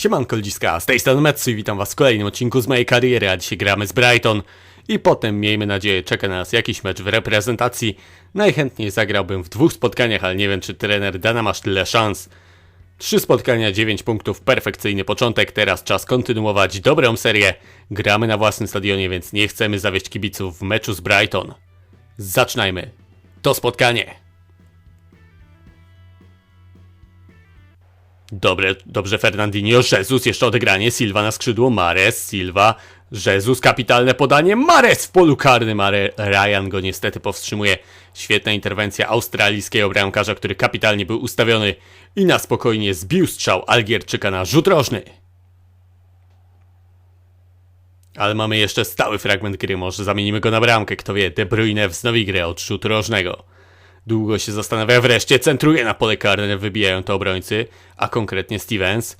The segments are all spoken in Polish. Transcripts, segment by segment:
Siemanko ludziska, z tej strony Metsu i witam was w kolejnym odcinku z mojej kariery, a dzisiaj gramy z Brighton i potem, miejmy nadzieję, czeka na nas jakiś mecz w reprezentacji. Najchętniej zagrałbym w dwóch spotkaniach, ale nie wiem czy trener da nam aż tyle szans. Trzy spotkania, 9 punktów, perfekcyjny początek, teraz czas kontynuować dobrą serię. Gramy na własnym stadionie, więc nie chcemy zawieść kibiców w meczu z Brighton. Zaczynajmy. To spotkanie. Dobre, dobrze Fernandinho, Jesus, jeszcze odegranie, Silva na skrzydło, Mares, Silva, Jesus, kapitalne podanie, Mares w polu karnym, ale Ryan go niestety powstrzymuje. Świetna interwencja australijskiego bramkarza, który kapitalnie był ustawiony i na spokojnie zbił strzał Algierczyka na rzut rożny. Ale mamy jeszcze stały fragment gry, może zamienimy go na bramkę, kto wie, De Bruyne wznowi grę od rzutu rożnego. Długo się zastanawia, wreszcie centruje na pole karne, wybijają to obrońcy, a konkretnie Stevens.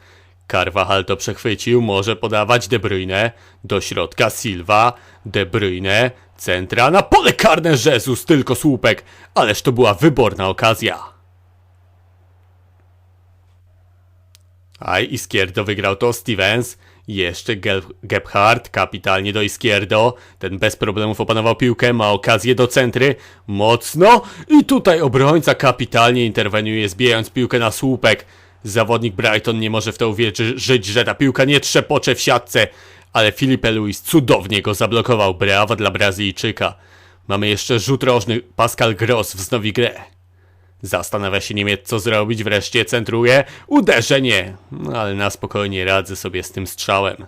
Carvajal to przechwycił, może podawać De Bruyne, do środka Silva, De Bruyne, centra na pole karne Jesus, tylko słupek, ależ to była wyborna okazja. Aj, Izquierdo wygrał to, Stevens, jeszcze Gebhardt, kapitalnie do Izquierdo, ten bez problemów opanował piłkę, ma okazję do centry, mocno i tutaj obrońca kapitalnie interweniuje, zbijając piłkę na słupek. Zawodnik Brighton nie może w to uwierzyć, że ta piłka nie trzepocze w siatce, ale Filipe Luis cudownie go zablokował, brawa dla Brazylijczyka. Mamy jeszcze rzut rożny, Pascal Gross wznowi grę. Zastanawia się Niemiec co zrobić, wreszcie centruje. Uderzenie! No ale na spokojnie radzę sobie z tym strzałem.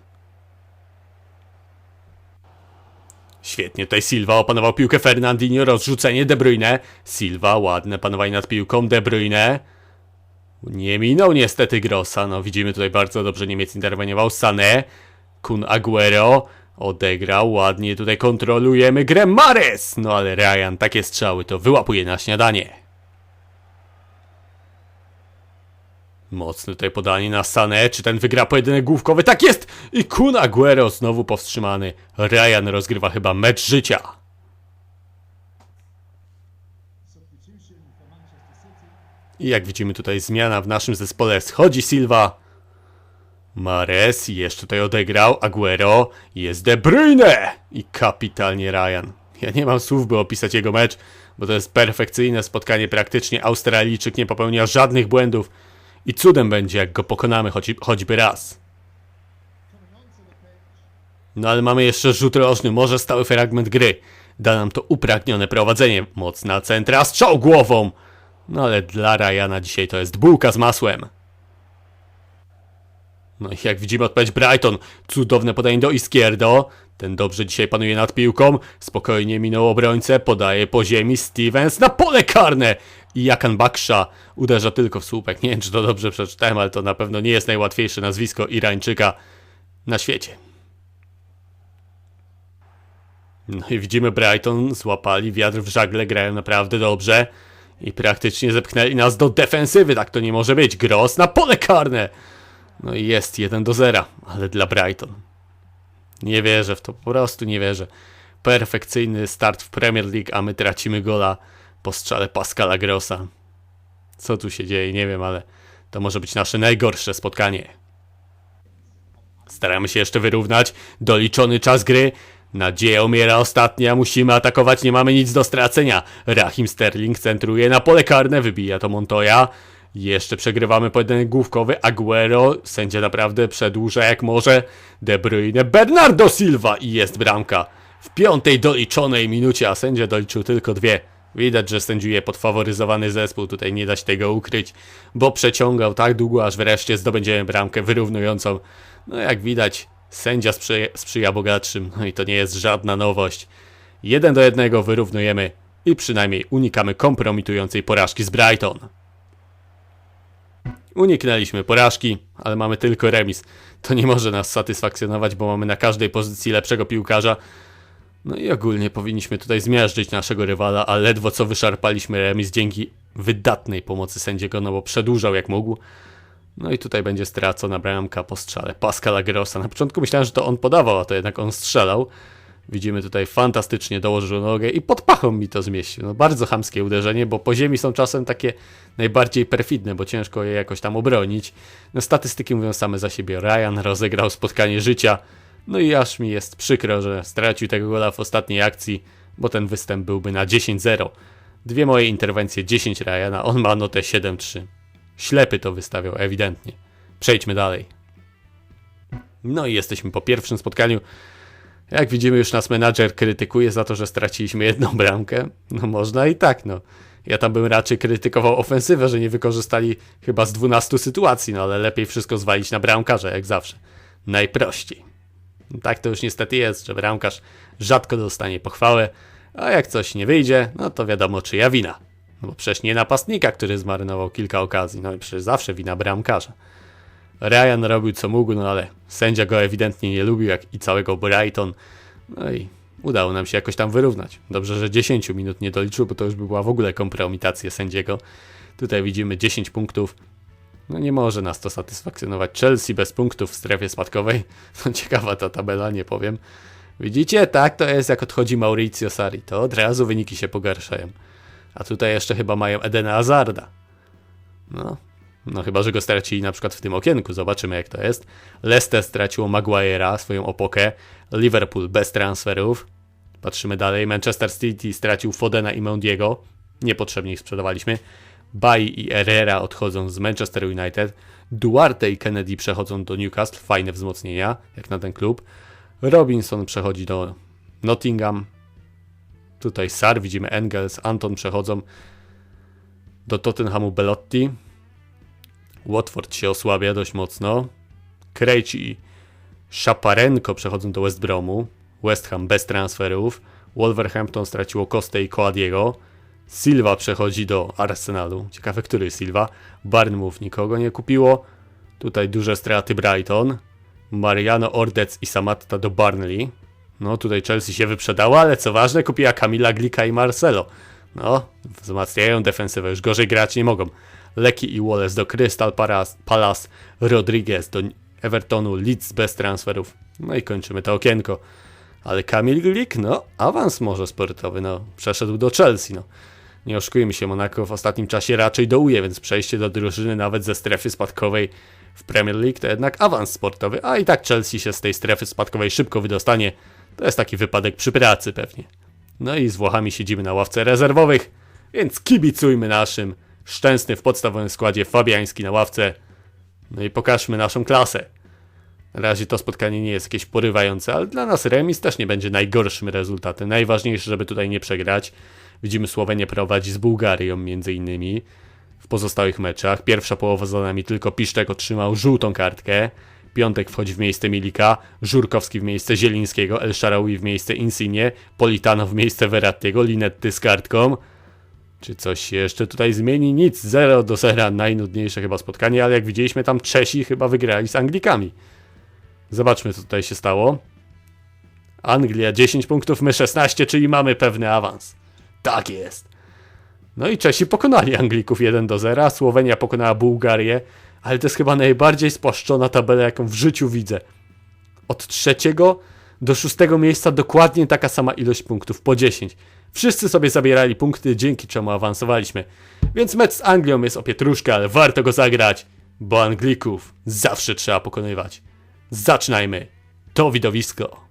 Świetnie, tutaj Silva opanował piłkę Fernandinho, rozrzucenie De Bruyne. Silva, ładne panowanie nad piłką, De Bruyne. Nie minął niestety Grossa, no widzimy tutaj bardzo dobrze Niemiec interweniował. Sané, Kun Aguero, odegrał, ładnie tutaj kontrolujemy grę Mares! No ale Ryan takie strzały to wyłapuje na śniadanie. Mocne tutaj podanie na Sané, czy ten wygra pojedynek główkowy? Tak jest! I Kun Aguero znowu powstrzymany. Ryan rozgrywa chyba mecz życia. I jak widzimy tutaj zmiana w naszym zespole. Schodzi Silva. Mares jeszcze tutaj odegrał. Aguero. Jest De Bruyne! I kapitalnie Ryan. Ja nie mam słów, by opisać jego mecz, bo to jest perfekcyjne spotkanie. Praktycznie Australijczyk nie popełnia żadnych błędów. I cudem będzie, jak go pokonamy choć, choćby raz. No ale mamy jeszcze rzut rożny, może stały fragment gry. Da nam to upragnione prowadzenie. Mocna centra, strzał głową! No ale dla Ryana dzisiaj to jest bułka z masłem. No i jak widzimy odpowiedź Brighton. Cudowne podanie do Izquierdo. Ten dobrze dzisiaj panuje nad piłką. Spokojnie minął obrońcę. Podaje po ziemi Stevens na pole karne. I Jakan Baksza uderza tylko w słupek. Nie wiem, czy to dobrze przeczytałem, ale to na pewno nie jest najłatwiejsze nazwisko Irańczyka na świecie. No i widzimy Brighton, złapali wiatr w żagle, grają naprawdę dobrze. I praktycznie zepchnęli nas do defensywy, tak to nie może być. Gross na pole karne. No i jest 1 do 0, ale dla Brighton. Nie wierzę w to, po prostu nie wierzę. Perfekcyjny start w Premier League, a my tracimy gola po strzale Pascala Grossa. Co tu się dzieje, nie wiem, ale to może być nasze najgorsze spotkanie. Staramy się jeszcze wyrównać. Doliczony czas gry. Nadzieja umiera ostatnia, musimy atakować, nie mamy nic do stracenia. Rahim Sterling centruje na pole karne, wybija to Montoya. Jeszcze przegrywamy pojedynek główkowy. Aguero, sędzia naprawdę przedłuża jak może. De Bruyne, Bernardo Silva i jest bramka. W piątej doliczonej minucie, a sędzia doliczył tylko dwie. Widać, że sędziuje podfaworyzowany zespół, tutaj nie da się tego ukryć, bo przeciągał tak długo, aż wreszcie zdobędziemy bramkę wyrównującą. No jak widać, sędzia sprzyja, sprzyja bogatszym, no i to nie jest żadna nowość. Jeden do jednego wyrównujemy i przynajmniej unikamy kompromitującej porażki z Brighton. Uniknęliśmy porażki, ale mamy tylko remis. To nie może nas satysfakcjonować, bo mamy na każdej pozycji lepszego piłkarza. No i ogólnie powinniśmy tutaj zmiażdżyć naszego rywala, a ledwo co wyszarpaliśmy remis dzięki wydatnej pomocy sędziego, no bo przedłużał jak mógł. No i tutaj będzie stracona bramka po strzale Pascala Grossa. Na początku myślałem, że to on podawał, a to jednak on strzelał. Widzimy tutaj fantastycznie dołożył nogę i pod pachą mi to zmieścił. No bardzo chamskie uderzenie, bo po ziemi są czasem takie najbardziej perfidne, bo ciężko je jakoś tam obronić. No statystyki mówią same za siebie. Ryan rozegrał spotkanie życia. No i aż mi jest przykro, że stracił tego gola w ostatniej akcji, bo ten występ byłby na 10-0. Dwie moje interwencje 10 Ryana, on ma notę 7-3. Ślepy to wystawiał ewidentnie. Przejdźmy dalej. No i jesteśmy po pierwszym spotkaniu. Jak widzimy, już nas menadżer krytykuje za to, że straciliśmy jedną bramkę. No można i tak, no. Ja tam bym raczej krytykował ofensywę, że nie wykorzystali chyba z 12 sytuacji, no ale lepiej wszystko zwalić na bramkarza, jak zawsze. Najprościej. No tak to już niestety jest, że bramkarz rzadko dostanie pochwałę, a jak coś nie wyjdzie, no to wiadomo czyja wina. No bo przecież nie napastnika, który zmarnował kilka okazji, no i przecież zawsze wina bramkarza. Ryan robił co mógł, no ale sędzia go ewidentnie nie lubił, jak i całego Brighton. No i udało nam się jakoś tam wyrównać. Dobrze, że 10 minut nie doliczył, bo to już by była w ogóle kompromitacja sędziego. Tutaj widzimy 10 punktów. No nie może nas to satysfakcjonować. Chelsea bez punktów w strefie spadkowej. No ciekawa ta tabela, nie powiem. Widzicie, tak to jest jak odchodzi Mauricio Sari. To od razu wyniki się pogarszają. A tutaj jeszcze chyba mają Edena Hazarda. No, no chyba, że go stracili na przykład w tym okienku. Zobaczymy jak to jest. Leicester straciło Maguire'a, swoją opokę. Liverpool bez transferów. Patrzymy dalej. Manchester City stracił Fodena i Mendiego. Niepotrzebnie ich sprzedawaliśmy. Bay i Herrera odchodzą z Manchester United. Duarte i Kennedy przechodzą do Newcastle. Fajne wzmocnienia, jak na ten klub. Robinson przechodzi do Nottingham. Tutaj Sar, widzimy Engels, Anton przechodzą do Tottenhamu Belotti. Watford się osłabia dość mocno. Krejci i Szaparenko przechodzą do West Bromu. West Ham bez transferów. Wolverhampton straciło Kostę i Coadiego. Silva przechodzi do Arsenalu. Ciekawe, który Silva. Barnmouth nikogo nie kupiło. Tutaj duże straty Brighton. Mariano Ordec i Samatta do Barnley. No tutaj Chelsea się wyprzedała, ale co ważne, kupiła Kamila Glika i Marcelo. No, wzmacniają defensywę, już gorzej grać nie mogą. Leki i Wallace do Crystal Palace, Rodriguez do Evertonu, Leeds bez transferów. No i kończymy to okienko. Ale Kamil Glik, no, awans może sportowy, no, przeszedł do Chelsea, no. Nie oszukujmy się, Monaco w ostatnim czasie raczej dołuje, więc przejście do drużyny nawet ze strefy spadkowej w Premier League to jednak awans sportowy, a i tak Chelsea się z tej strefy spadkowej szybko wydostanie. To jest taki wypadek przy pracy pewnie. No i z Włochami siedzimy na ławce rezerwowych, więc kibicujmy naszym. Szczęsny w podstawowym składzie, Fabiański na ławce. No i pokażmy naszą klasę. Na razie to spotkanie nie jest jakieś porywające, ale dla nas remis też nie będzie najgorszym rezultatem. Najważniejsze, żeby tutaj nie przegrać. Widzimy Słowenię prowadzi z Bułgarią między innymi w pozostałych meczach. Pierwsza połowa za nami tylko Piszczek otrzymał żółtą kartkę. Piątek wchodzi w miejsce Milika, Żurkowski w miejsce Zielińskiego, El Sharawi w miejsce Insigne, Politano w miejsce Verrattiego, Linetty z kartką. Czy coś się jeszcze tutaj zmieni? Nic, 0 do 0, najnudniejsze chyba spotkanie, ale jak widzieliśmy tam Czesi chyba wygrali z Anglikami. Zobaczmy co tutaj się stało. Anglia 10 punktów, my 16, czyli mamy pewny awans. Tak jest. No i Czesi pokonali Anglików 1 do 0, Słowenia pokonała Bułgarię, ale to jest chyba najbardziej spłaszczona tabela, jaką w życiu widzę. Od trzeciego do szóstego miejsca dokładnie taka sama ilość punktów, po 10. Wszyscy sobie zabierali punkty, dzięki czemu awansowaliśmy. Więc mecz z Anglią jest o pietruszkę, ale warto go zagrać, bo Anglików zawsze trzeba pokonywać. Zaczynajmy to widowisko.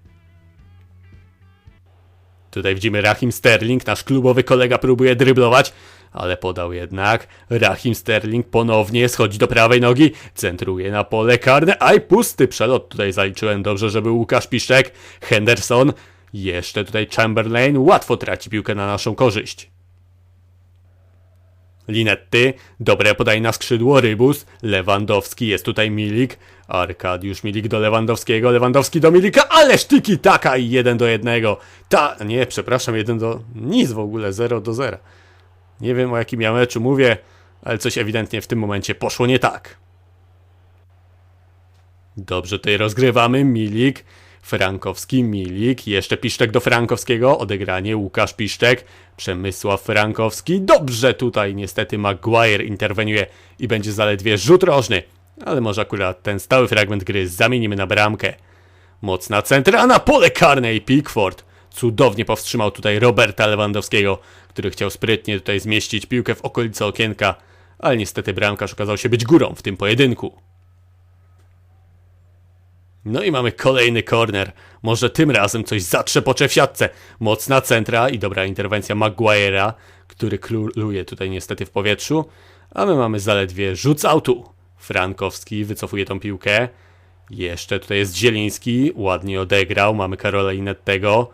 Tutaj widzimy Rahim Sterling, nasz klubowy kolega próbuje dryblować, ale podał jednak. Rahim Sterling ponownie schodzi do prawej nogi, centruje na pole karne, aj pusty przelot tutaj zaliczyłem dobrze, żeby Łukasz Piszczek, Henderson, jeszcze tutaj Chamberlain łatwo traci piłkę na naszą korzyść. Linetty, dobre podanie na skrzydło, Rybus, Lewandowski, jest tutaj Milik, Arkadiusz Milik do Lewandowskiego, Lewandowski do Milika, ale sztyki taka i 1 do 1. Ta, nie, przepraszam, 1 do, nic w ogóle, 0 do 0. Nie wiem o jakim ja meczu mówię, ale coś ewidentnie w tym momencie poszło nie tak. Dobrze, tutaj rozgrywamy, Milik, Frankowski, Milik, jeszcze Piszczek do Frankowskiego, odegranie Łukasz Piszczek, Przemysław Frankowski, dobrze tutaj niestety Maguire interweniuje i będzie zaledwie rzut rożny, ale może akurat ten stały fragment gry zamienimy na bramkę. Mocna centra na pole karne i Pickford. cudownie powstrzymał tutaj Roberta Lewandowskiego, który chciał sprytnie tutaj zmieścić piłkę w okolice okienka, ale niestety bramkarz okazał się być górą w tym pojedynku. No i mamy kolejny corner. Może tym razem coś zatrzepocze w siatce. Mocna centra i dobra interwencja Maguire'a, który króluje tutaj niestety w powietrzu. A my mamy zaledwie rzut z autu. Frankowski wycofuje tą piłkę. Jeszcze tutaj jest Zieliński, ładnie odegrał. Mamy Karola Linettego.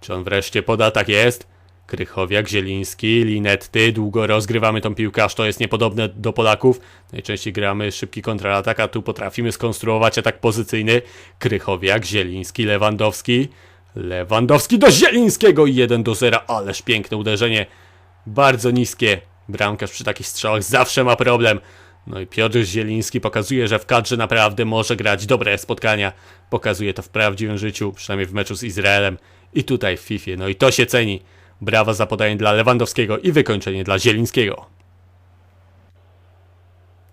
Czy on wreszcie poda? Tak jest. Krychowiak, Zieliński, Linetty, długo rozgrywamy tą piłkę, aż to jest niepodobne do Polaków. Najczęściej gramy szybki kontratak, a tu potrafimy skonstruować atak pozycyjny. Krychowiak, Zieliński, Lewandowski. Lewandowski do Zielińskiego i 1 do 0, ależ piękne uderzenie. Bardzo niskie. Bramkarz przy takich strzałach zawsze ma problem. No i Piotr Zieliński pokazuje, że w kadrze naprawdę może grać dobre spotkania. Pokazuje to w prawdziwym życiu, przynajmniej w meczu z Izraelem i tutaj w FIFA. No i to się ceni. Brawa za podanie dla Lewandowskiego i wykończenie dla Zielińskiego.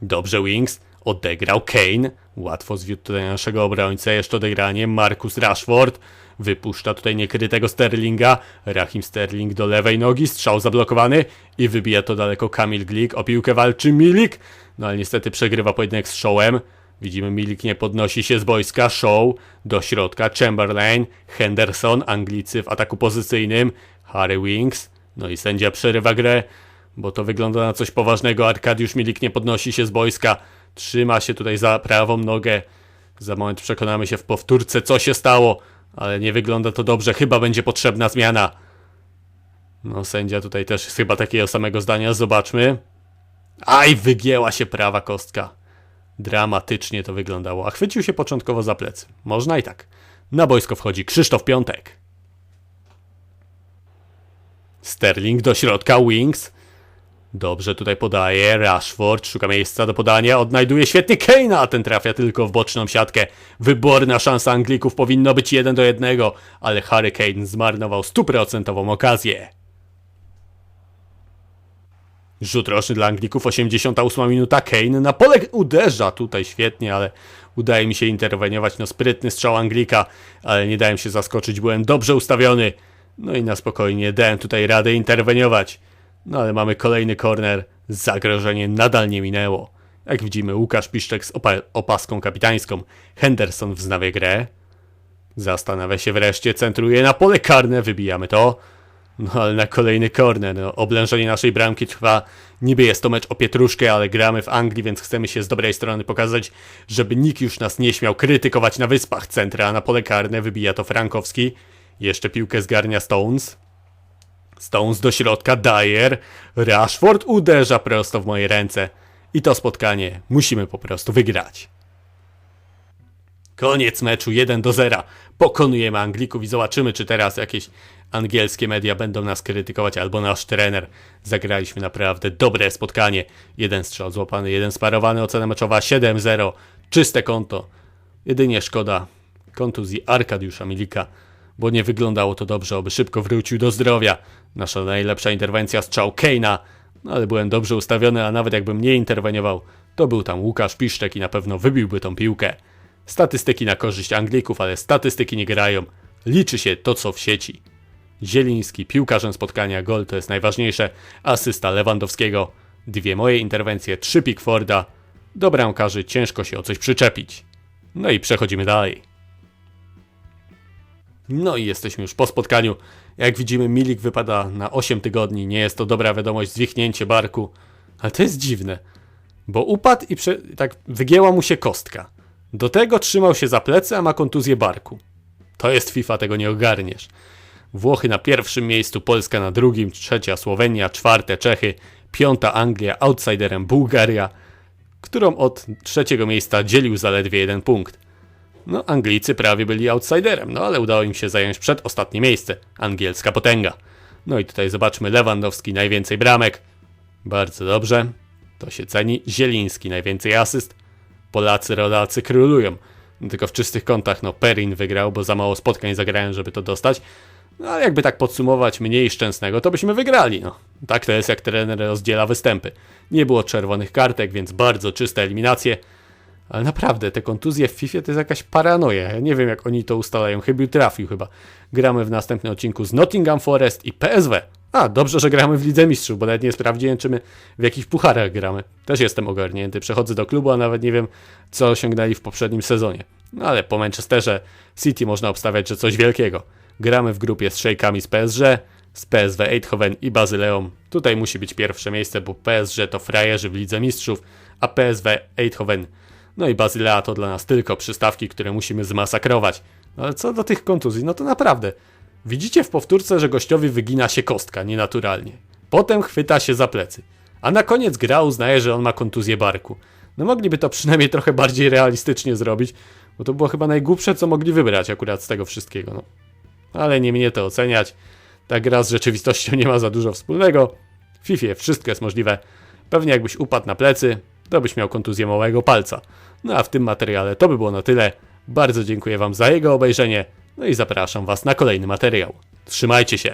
Dobrze Wings, odegrał Kane, łatwo zwiódł tutaj naszego obrońcę, jeszcze odegranie, Marcus Rashford, wypuszcza tutaj niekrytego Sterlinga, Rahim Sterling do lewej nogi, strzał zablokowany. I wybija to daleko Kamil Glik, o piłkę walczy Milik, no ale niestety przegrywa pojedynek z Showem, Widzimy, Milik nie podnosi się z boiska. Show do środka. Chamberlain, Henderson, Anglicy w ataku pozycyjnym. Harry Winks. No i sędzia przerywa grę, bo to wygląda na coś poważnego. Arkadiusz Milik nie podnosi się z boiska. Trzyma się tutaj za prawą nogę. Za moment przekonamy się w powtórce, co się stało. Ale nie wygląda to dobrze. Chyba będzie potrzebna zmiana. No, sędzia tutaj też jest chyba takiego samego zdania. Zobaczmy. Aj, wygięła się prawa kostka. Dramatycznie to wyglądało, a chwycił się początkowo za plecy. Można i tak. Na boisko wchodzi Krzysztof Piątek. Sterling do środka, Wings. Dobrze tutaj podaje, Rashford szuka miejsca do podania, odnajduje świetnie Kane'a, a ten trafia tylko w boczną siatkę. Wyborna szansa Anglików powinno być 1 do 1, ale Harry Kane zmarnował stuprocentową okazję. Rzut roczny dla Anglików, 88 minuta, Kane na pole uderza tutaj świetnie, ale udaje mi się interweniować, no sprytny strzał Anglika, ale nie dałem się zaskoczyć, byłem dobrze ustawiony. No i na spokojnie dałem tutaj radę interweniować. No ale mamy kolejny corner, zagrożenie nadal nie minęło. Jak widzimy Łukasz Piszczek z opa opaską kapitańską, Henderson wznawia grę. Zastanawia się wreszcie, centruje na pole karne, wybijamy to. No ale na kolejny corner, no, oblężenie naszej bramki trwa, niby jest to mecz o pietruszkę, ale gramy w Anglii, więc chcemy się z dobrej strony pokazać, żeby nikt już nas nie śmiał krytykować na wyspach centra, na pole karne wybija to Frankowski. Jeszcze piłkę zgarnia Stones. Stones do środka, Dyer, Rashford uderza prosto w moje ręce. I to spotkanie musimy po prostu wygrać. Koniec meczu 1 do 0. Pokonujemy Anglików i zobaczymy, czy teraz jakieś angielskie media będą nas krytykować, albo nasz trener. Zagraliśmy naprawdę dobre spotkanie. Jeden strzał złapany, jeden sparowany, ocena meczowa 7-0. Czyste konto. Jedynie szkoda kontuzji Arkadiusza Milika, bo nie wyglądało to dobrze, oby szybko wrócił do zdrowia. Nasza najlepsza interwencja strzał Keina, no ale byłem dobrze ustawiony, a nawet jakbym nie interweniował, to był tam Łukasz Piszczek i na pewno wybiłby tą piłkę. Statystyki na korzyść Anglików, ale statystyki nie grają. Liczy się to, co w sieci. Zieliński, piłkarzem spotkania, gol to jest najważniejsze, asysta Lewandowskiego, dwie moje interwencje, trzy Pickforda. Do bramkarzy ciężko się o coś przyczepić. No i przechodzimy dalej. No i jesteśmy już po spotkaniu. Jak widzimy, Milik wypada na 8 tygodni. Nie jest to dobra wiadomość, zwichnięcie barku. Ale to jest dziwne, bo upadł i prze... tak wygięła mu się kostka. Do tego trzymał się za plecy, a ma kontuzję barku. To jest FIFA, tego nie ogarniesz. Włochy na pierwszym miejscu, Polska na drugim, trzecia Słowenia, czwarte Czechy, piąta Anglia, outsiderem Bułgaria, którą od trzeciego miejsca dzielił zaledwie jeden punkt. No, Anglicy prawie byli outsiderem, no ale udało im się zająć przedostatnie miejsce. Angielska potęga. No i tutaj zobaczmy Lewandowski, najwięcej bramek. Bardzo dobrze. To się ceni. Zieliński, najwięcej asyst. Polacy, rodacy królują. No, tylko w czystych kątach, no Perin wygrał, bo za mało spotkań zagrałem, żeby to dostać. No ale jakby tak podsumować mniej szczęsnego, to byśmy wygrali. No. Tak to jest, jak trener rozdziela występy. Nie było czerwonych kartek, więc bardzo czyste eliminacje. Ale naprawdę, te kontuzje w FIFA to jest jakaś paranoja. Ja nie wiem, jak oni to ustalają. Chybił trafił chyba. Gramy w następnym odcinku z Nottingham Forest i PSW. A, dobrze, że gramy w Lidze Mistrzów, bo nawet nie sprawdziłem, czy my w jakich pucharach gramy. Też jestem ogarnięty. Przechodzę do klubu, a nawet nie wiem, co osiągnęli w poprzednim sezonie. No ale po Manchesterze City można obstawiać, że coś wielkiego. Gramy w grupie z szejkami z PSG, z PSW Eindhoven i Bazyleą. Tutaj musi być pierwsze miejsce, bo PSG to frajerzy w Lidze Mistrzów, a PSW Eindhoven no i Bazylea to dla nas tylko przystawki, które musimy zmasakrować. No ale co do tych kontuzji, no to naprawdę. Widzicie w powtórce, że gościowi wygina się kostka nienaturalnie. Potem chwyta się za plecy. A na koniec gra uznaje, że on ma kontuzję barku. No mogliby to przynajmniej trochę bardziej realistycznie zrobić, bo to było chyba najgłupsze, co mogli wybrać akurat z tego wszystkiego. No. Ale nie mnie to oceniać. Ta gra z rzeczywistością nie ma za dużo wspólnego. W FIFA wszystko jest możliwe. Pewnie jakbyś upadł na plecy, to byś miał kontuzję małego palca. No a w tym materiale to by było na tyle. Bardzo dziękuję Wam za jego obejrzenie. No i zapraszam Was na kolejny materiał. Trzymajcie się!